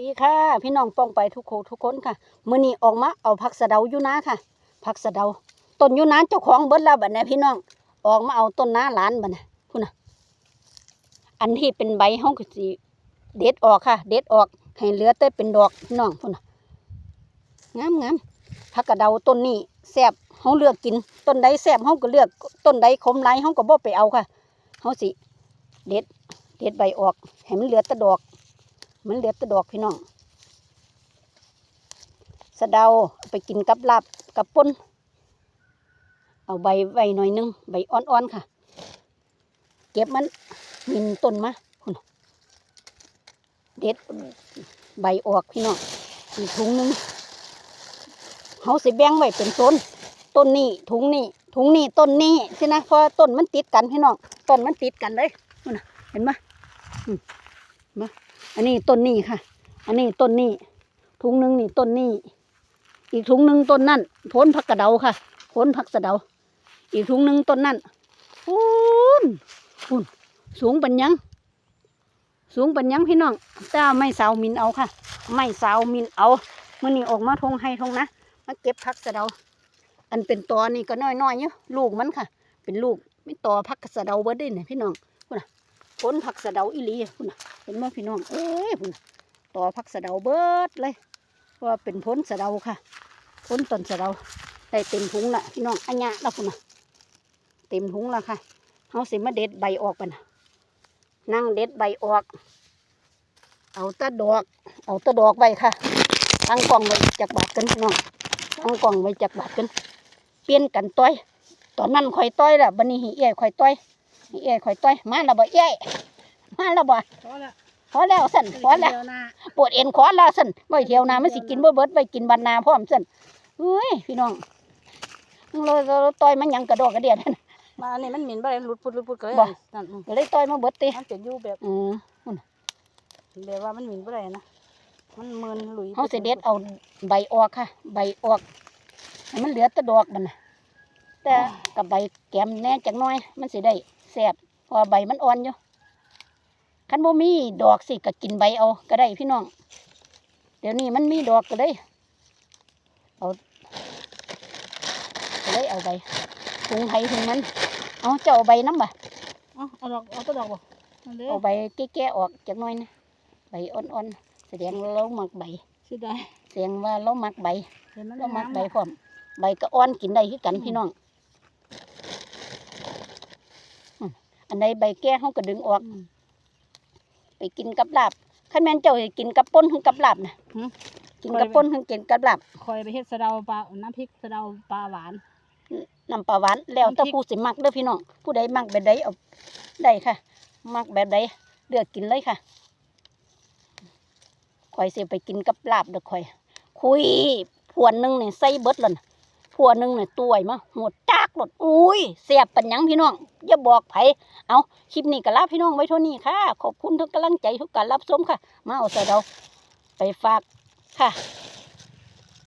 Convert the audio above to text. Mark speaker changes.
Speaker 1: ดีค่ะ พี่น้องป้องไปทุกคทุกคนค่ะมื้อนี้ออกมาเอาผักสะเดาอยู่นะค่ะผักสะเดาต้นอยู่นะเจ้าของเบิดแล้วบัดนี้พี่น้องออกมาเอาต้นน้าหลานบัดนี้พุ่นน่ะอันที่เป็นใบเฮาก็สิเด็ดออกค่ะ เด็ดออกให้เหลือแต่เป็นดอกพี่น้องพุ่นน่ะงามงามผักกระเดาต้นนี้แซ่บเฮาเลือกกินต้นใดแซ่บเฮาก็เลือกต้นใดขมหลายเฮาก็บ่ไปเอาค่ะเฮาสิ เด็ดเด็ดใบออกให้มันเหลือแต่ดอก มันเหลือแต่ดอกพี่น้องสะเดาไปกินกับลาบกับป่นเอาใบใบหน่อยหนึงใบอ่อนๆค่ะ เก็บมันมินต้นมาคุณเด็ดใบออกพี่น้องอีกถุงหนึงเขาสิแบ่งไว้เป็นต้น ต้นนี้ถุงนี้ถุงนี้ต้นนี้สินะเพราะต้นมันติดกันพี่น้องต้นมันติดกันเลยนู่นน่ะเห็นไหมมา อันนี้ต้นนี้ค่ะ อันนี้ต้นนี้ถุงหนึ่งนี่ต้นนี้อีกถุงหนึ่งต้นนั่นพ้นผักกระเดาค่ะพ้นผักสะเดา อีกถุงหนึ่งต้นนั่นพูนพูนสูงปันยังสูงปันยังพี่น้องแต่ว่าไม่สาวมินเอาค่ะ ไม่สาวมินเอามื่อนี้ออกมาทงให้ทงนะมาเก็บผักสะเดา อันเป็นตอนี่ก็น้อยๆอยู่ลูกมันค่ะ เป็นลูกไม่ตอผักสะเดาเบิดได้เนี่ยพี่น้อง พูนน่ะพ้นผักสะเดาอีลีพูนน่ะเห็นไหมพี่น้องเอ้ยพุ่นต่อพักสะเดาเบิดเลยว่าเป็นพ้นสะเดาค่ะพ้นต้นสะเดาได้เต็มถุงละพี่น้องอันยะแล้วพุ่นนะเต็มถุงละค่ะเขาสิมาเด็ดใบออกไปนะนั่งเด็ดใบออก เอาตะดอก เอาตะดอกไว้ค่ะตั้งกล่องไว้จากบาทกันพี่น้องตั้งกล่องไว้จากบาทกัน เปลี่ยนกันต้อย ตอนนั้นข่อยต้อยละบันนี้หีเอ้ยข่อยต้อย เอ้ยข่อยต้อยมาและบ่เอ้ยมาและบ่
Speaker 2: พอแล้ว
Speaker 1: พอแล้วสั่นพอแล้ว
Speaker 2: เดี๋ยนะ
Speaker 1: ปวดเอ็นคอแล้วสั่นไว้เที่ยวนามันสิกินบ่เบิดไว้กินบันนาพร้อมสั่นเฮ้ยพี่น้องเราเราต่อยมันหยังกระดอกกระเดียดนั่น
Speaker 2: มาอันนี้มันหมิ่นบ่ได้หลุดพุดหลุดพุดก็เลย
Speaker 1: บ่
Speaker 2: นั่นอืม
Speaker 1: ก็เลยต่อยมาเบิดติ
Speaker 2: มันจะอยู่แบบ
Speaker 1: อือ
Speaker 2: แบบว่ามันหมิ่นบ่ได้นะมันเมินหลุย
Speaker 1: เฮาสิเด็ดเอาใบออกค่ะ ใบออกให้มันเหลือแต่ดอกมันน่ะแต่กับใบแกมแหน่จักหน่อย มันสิได้ แซ่บเพราะว่าใบมันอ่อนอยู่คันบ่มีดอกสิก็กินใบเอาก็ได้พี่น้อง เดี๋ยวนี้มันมีดอกก็เลยเอาก็เลยเอาใบถุงไผถุงมันเอาเจ้าเอาใบน้ำบ่
Speaker 2: เอาเอาดอกเอาตัวดอกบ่เอาเลย
Speaker 1: เอาใบแก่ๆออกจักหน่อยนะใบอ่อนๆแสดงว่าเรามักใบ
Speaker 2: สิได้
Speaker 1: แสดงว่าเรามักใบ
Speaker 2: เห็นมัน
Speaker 1: เรามัก
Speaker 2: น้ำ
Speaker 1: ใบ
Speaker 2: อะ
Speaker 1: พร้อมใบก็อ่อนกินได้คือกันพี่น้อง อืมอันใดใบแก่เขาก็ดึงออก
Speaker 2: อืม
Speaker 1: ไปกินกับลาบขันแม่นเจ้าสิกินกับป่นคือกับลาบนะ
Speaker 2: หืม
Speaker 1: กินกับป่นคือกินกับลาบ
Speaker 2: คอยไปเฮ็ดสะเดาปลาน้ำพริกสะเดาปลาหวาน
Speaker 1: น้ำปลาหวานแล้วแต่
Speaker 2: น้ำพริก
Speaker 1: ผู้สิมักเด้อพี่น้องผู้ใดมักแบบใดเอาได้ค่ะ มักแบบใดเลือกกินเลยค่ะข่อยสิไปกินกับลาบเด้อข่อย คุยพวนหนึงนี่ใส่เบิดแล้วนะัวหนึ่งเนี่ยตัวยมาหัวจากหลดอุ้ยเสียบปัญญังพี่น้อง อย่าบอกไผเอาคลิปนี้ก็ลาพี่น้องไว้เท่านี้ค่ะ ขอบคุณทุกกำลังใจทุกการรับชมค่ะ มาเอาใส่เราไปฝากค่ะ